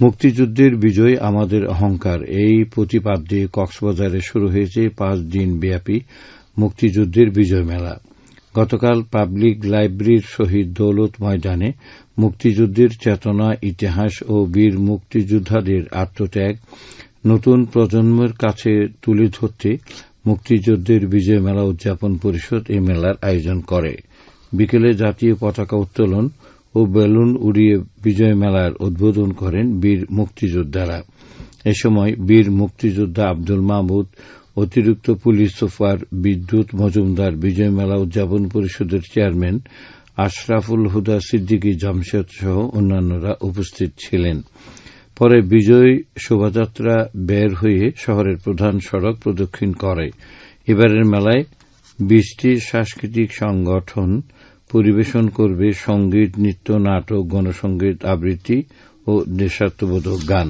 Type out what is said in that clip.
মুক্তিযুদ্ধের বিজয় আমাদের অহংকার। এই প্রতিপাদ্যে কক্সবাজারে শুরু হয়েছে পাঁচ দিন ব্যাপী মুক্তিযুদ্ধের বিজয় মেলা। গতকাল পাবলিক লাইব্রেরির শহীদ দৌলত ময়দানে মুক্তিযুদ্ধের চেতনা, ইতিহাস ও বীর মুক্তিযোদ্ধাদের আত্মত্যাগ নতুন প্রজন্মের কাছে তুলে ধরতে মুক্তিযুদ্ধের বিজয় মেলা উদযাপন পরিষদ এই মেলার আয়োজন করে। বিকেলে জাতীয় পতাকা উত্তোলন ও বেলুন উড়িয়ে বিজয় মেলার উদ্বোধন করেন বীর মুক্তিযোদ্ধারা। এ সময় বীর মুক্তিযোদ্ধা আব্দুল মাহমুদ, অতিরিক্ত পুলিশ সুপার বিদ্যুৎ মজুমদার বিজয় মেলা উদযাপন পরিষদের চেয়ারম্যান আশরাফুল হুদা সিদ্দিকী জামশেদ সহ অন্যান্যরা উপস্থিত ছিলেন। পরে বিজয় শোভাযাত্রা বের হয়ে শহরের প্রধান সড়ক প্রদক্ষিণ করে। এবারের মেলায় বিশটি সাংস্কৃতিক সংগঠন পরিবেশন করবে সংগীত নৃত্য নাটক গণসংগীত আবৃত্তি ও দেশাত্মবোধক গান।